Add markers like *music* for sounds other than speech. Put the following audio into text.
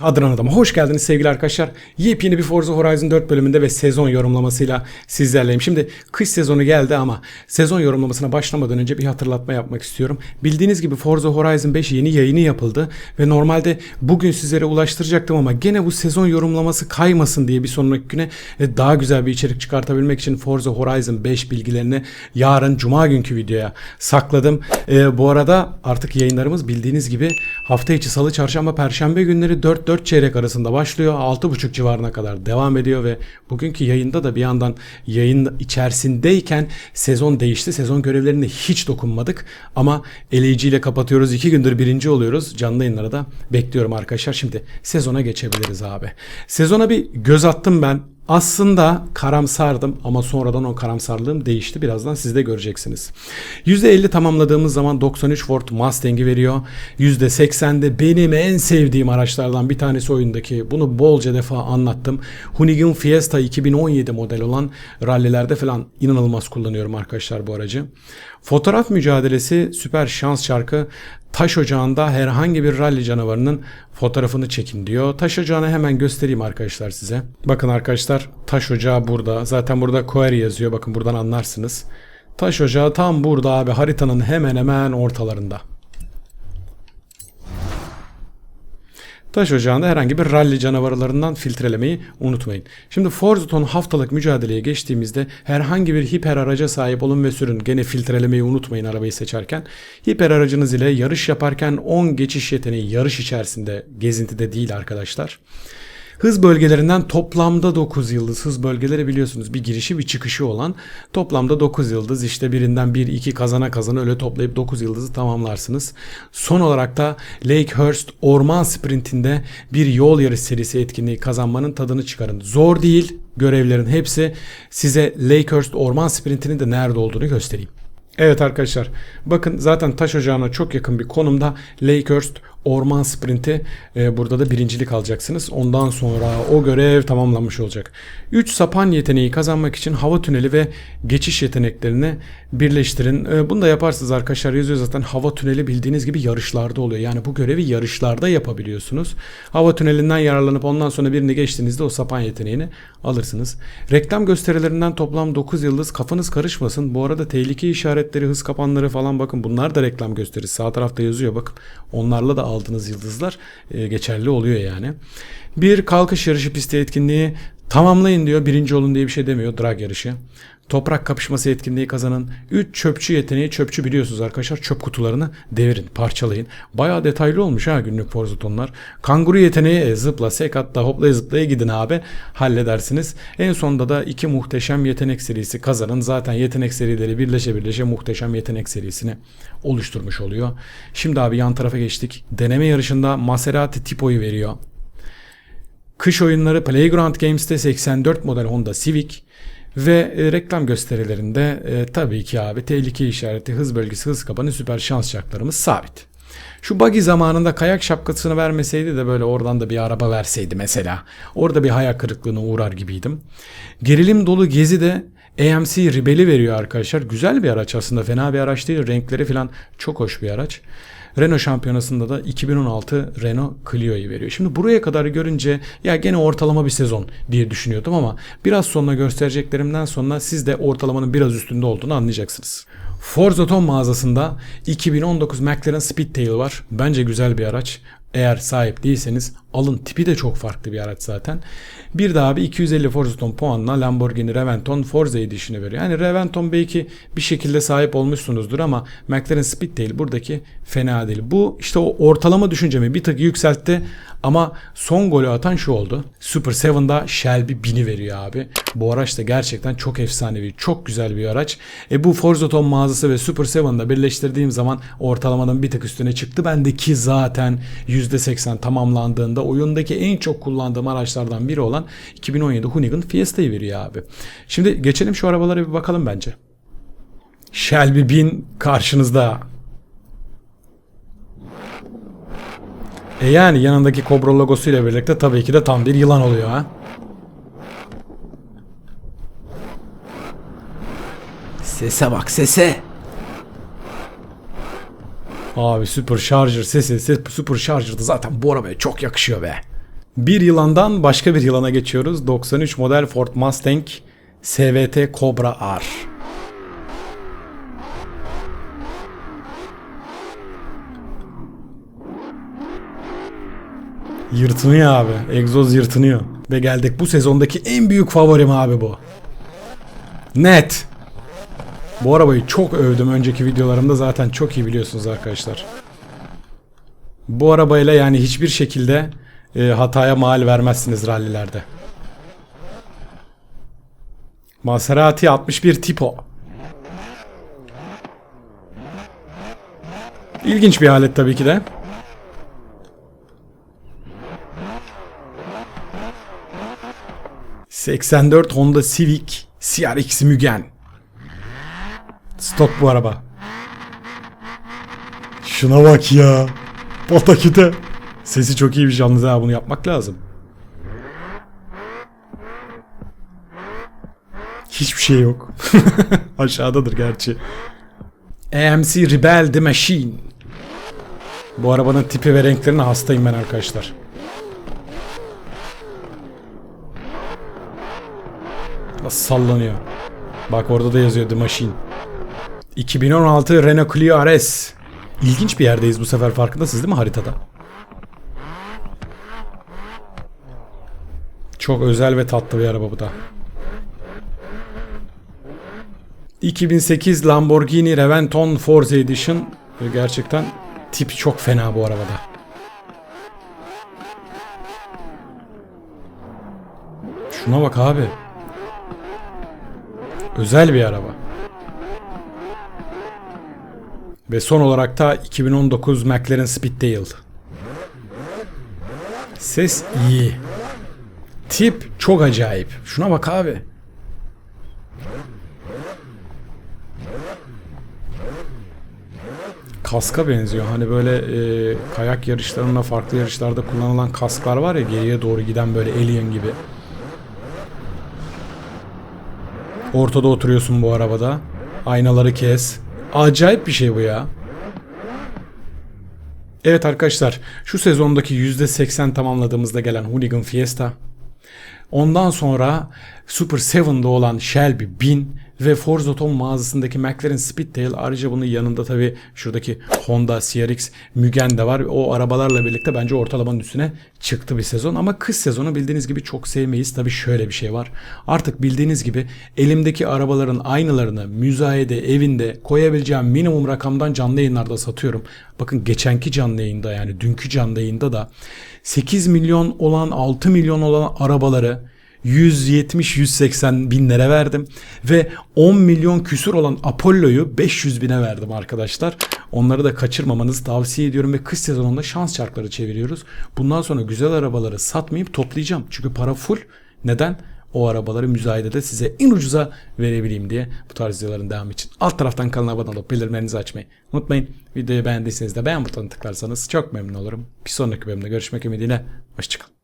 Kadran Adam'a hoş geldiniz sevgili arkadaşlar. Yepyeni bir Forza Horizon 4 bölümünde ve sezon yorumlamasıyla sizlerleyim. Şimdi kış sezonu geldi ama sezon yorumlamasına başlamadan önce bir hatırlatma yapmak istiyorum. Bildiğiniz gibi Forza Horizon 5 yeni yayını yapıldı ve normalde bugün sizlere ulaştıracaktım ama gene bu sezon yorumlaması kaymasın diye bir sonraki güne e, daha güzel bir içerik çıkartabilmek için Forza Horizon 5 bilgilerini yarın cuma günkü videoya sakladım. E, bu arada artık yayınlarımız bildiğiniz gibi hafta içi salı, çarşamba, perşembe günleri 4-4 çeyrek arasında başlıyor. 6.30 civarına kadar devam ediyor ve bugünkü yayında da bir yandan yayın içerisindeyken sezon değişti. Sezon görevlerine hiç dokunmadık ama eleyici ile kapatıyoruz. 2 gündür birinci oluyoruz. Canlı yayınlara da bekliyorum arkadaşlar. Şimdi sezona geçebiliriz abi. Sezona bir göz attım ben. Aslında karamsardım ama sonradan o karamsarlığım değişti. Birazdan siz de göreceksiniz. %50 tamamladığımız zaman 93 Ford Mustang'i veriyor. %80'de benim en sevdiğim araçlardan bir tanesi oyundaki. Bunu bolca defa anlattım. Hoonigan Fiesta 2017 model olan rallilerde falan inanılmaz kullanıyorum arkadaşlar bu aracı. Fotoğraf mücadelesi süper şans şarkı taş ocağında herhangi bir rally canavarının fotoğrafını çekin diyor. Taş ocağını hemen göstereyim arkadaşlar size. Bakın arkadaşlar taş ocağı burada. Zaten burada query yazıyor. Bakın buradan anlarsınız. Taş ocağı tam burada abi haritanın hemen hemen ortalarında. Taş ocağında herhangi bir rally canavarlarından filtrelemeyi unutmayın. Şimdi Forzaton haftalık mücadeleye geçtiğimizde herhangi bir hiper araca sahip olun ve sürün. Gene filtrelemeyi unutmayın arabayı seçerken. Hiper aracınız ile yarış yaparken 10 geçiş yeteneği yarış içerisinde gezintide değil arkadaşlar. Hız bölgelerinden toplamda 9 yıldız. Hız bölgeleri biliyorsunuz bir girişi bir çıkışı olan toplamda 9 yıldız. İşte birinden 1 2 kazana kazana öyle toplayıp 9 yıldızı tamamlarsınız. Son olarak da Lakehurst Orman Sprintinde bir yol yarış serisi etkinliği kazanmanın tadını çıkarın. Zor değil görevlerin hepsi. Size Lakehurst Orman Sprintinin de nerede olduğunu göstereyim. Evet arkadaşlar bakın zaten taş ocağına çok yakın bir konumda Lakehurst Orman Sprinti e, burada da birincilik alacaksınız. Ondan sonra o görev tamamlanmış olacak. 3 sapan yeteneği kazanmak için hava tüneli ve geçiş yeteneklerini birleştirin. E, bunu da yaparsınız arkadaşlar yazıyor zaten hava tüneli bildiğiniz gibi yarışlarda oluyor. Yani bu görevi yarışlarda yapabiliyorsunuz. Hava tünelinden yararlanıp ondan sonra birini geçtiğinizde o sapan yeteneğini alırsınız. Reklam gösterilerinden toplam 9 yıldız kafanız karışmasın. Bu arada tehlike işaretleri, hız kapanları falan bakın bunlar da reklam gösterisi. Sağ tarafta yazıyor bakın. Onlarla da aldığınız yıldızlar e, geçerli oluyor yani. Bir kalkış yarışı pisti etkinliği tamamlayın diyor. Birinci olun diye bir şey demiyor. Drag yarışı. Toprak kapışması etkinliği kazanın. 3 çöpçü yeteneği çöpçü biliyorsunuz arkadaşlar. Çöp kutularını devirin, parçalayın. Bayağı detaylı olmuş ha günlük forzatonlar. Kanguru yeteneği e, zıpla, sek hatta hoplaya zıplaya gidin abi. Halledersiniz. En sonunda da iki muhteşem yetenek serisi kazanın. Zaten yetenek serileri birleşe birleşe muhteşem yetenek serisini oluşturmuş oluyor. Şimdi abi yan tarafa geçtik. Deneme yarışında Maserati Tipo'yu veriyor. Kış oyunları Playground Games'te 84 model Honda Civic ve e, reklam gösterilerinde e, tabii ki abi tehlike işareti, hız bölgesi, hız kapanı süper şans şartlarımız sabit. Şu buggy zamanında kayak şapkasını vermeseydi de böyle oradan da bir araba verseydi mesela. Orada bir hayal kırıklığına uğrar gibiydim. Gerilim dolu gezi de AMC Rebel'i veriyor arkadaşlar. Güzel bir araç aslında fena bir araç değil. Renkleri falan çok hoş bir araç. Renault şampiyonasında da 2016 Renault Clio'yu veriyor. Şimdi buraya kadar görünce ya gene ortalama bir sezon diye düşünüyordum ama biraz sonra göstereceklerimden sonra siz de ortalamanın biraz üstünde olduğunu anlayacaksınız. Forza Ton mağazasında 2019 McLaren Speedtail var. Bence güzel bir araç. Eğer sahip değilseniz alın. Tipi de çok farklı bir araç zaten. Bir daha bir 250 Forza puanla Lamborghini Reventon Forza Edition'ı veriyor. Yani Reventon belki bir şekilde sahip olmuşsunuzdur ama McLaren Speedtail buradaki fena değil. Bu işte o ortalama düşüncemi bir tık yükseltti ama son golü atan şu oldu. Super 7'da Shelby 1000'i veriyor abi. Bu araç da gerçekten çok efsanevi, çok güzel bir araç. E bu Forza Ton mağazası ve Super 7'da birleştirdiğim zaman ortalamadan bir tık üstüne çıktı. Bendeki zaten %80 tamamlandığında oyundaki en çok kullandığım araçlardan biri olan 2017 Hoonigan Fiesta'yı veriyor abi. Şimdi geçelim şu arabalara bir bakalım bence. Shelby 1000 karşınızda. E yani yanındaki Cobra logosuyla birlikte tabii ki de tam bir yılan oluyor ha. Sese bak sese. Abi Super Charger sesi, ses, Super Charger da zaten bu arabaya çok yakışıyor be. Bir yılandan başka bir yılana geçiyoruz. 93 model Ford Mustang SVT Cobra R. Yırtınıyor abi. Egzoz yırtınıyor. Ve geldik bu sezondaki en büyük favorim abi bu. Net. Bu arabayı çok övdüm önceki videolarımda zaten çok iyi biliyorsunuz arkadaşlar. Bu arabayla yani hiçbir şekilde e, hataya mal vermezsiniz rallilerde. Maserati 61 Tipo. İlginç bir alet tabii ki de. ...84 Honda Civic CRX Mugen. Stok bu araba. Şuna bak ya. Pataküte. Sesi çok iyi bir yalnız ha bunu yapmak lazım. Hiçbir şey yok. *laughs* Aşağıdadır gerçi. AMC Rebel The Machine. Bu arabanın tipi ve renklerine hastayım ben arkadaşlar. Nasıl sallanıyor. Bak orada da yazıyor The Machine. 2016 Renault Clio RS. İlginç bir yerdeyiz bu sefer farkındasınız değil mi haritada? Çok özel ve tatlı bir araba bu da. 2008 Lamborghini Reventon Forza Edition. Gerçekten tipi çok fena bu arabada. Şuna bak abi. Özel bir araba. Ve son olarak da 2019 McLaren Speedtail. Ses iyi. Tip çok acayip. Şuna bak abi. Kaska benziyor. Hani böyle e, kayak yarışlarında farklı yarışlarda kullanılan kasklar var ya geriye doğru giden böyle alien gibi. Ortada oturuyorsun bu arabada. Aynaları kes. Acayip bir şey bu ya. Evet arkadaşlar şu sezondaki %80 tamamladığımızda gelen Hooligan Fiesta. Ondan sonra Super 7'de olan Shelby 1000 ve Forza Tom mağazasındaki McLaren Speedtail ayrıca bunun yanında tabi şuradaki Honda CRX Mugen de var. O arabalarla birlikte bence ortalamanın üstüne çıktı bir sezon ama kış sezonu bildiğiniz gibi çok sevmeyiz. Tabi şöyle bir şey var. Artık bildiğiniz gibi elimdeki arabaların aynılarını müzayede evinde koyabileceğim minimum rakamdan canlı yayınlarda satıyorum. Bakın geçenki canlı yayında yani dünkü canlı yayında da 8 milyon olan 6 milyon olan arabaları 170-180 binlere verdim. Ve 10 milyon küsür olan Apollo'yu 500 bine verdim arkadaşlar. Onları da kaçırmamanızı tavsiye ediyorum ve kış sezonunda şans çarkları çeviriyoruz. Bundan sonra güzel arabaları satmayıp toplayacağım. Çünkü para full. Neden? O arabaları müzayedede size en ucuza verebileyim diye bu tarz videoların devamı için. Alt taraftan kanala abone olup bildirimlerinizi açmayı unutmayın. Videoyu beğendiyseniz de beğen butonuna tıklarsanız çok memnun olurum. Bir sonraki bölümde görüşmek ümidiyle. Hoşçakalın.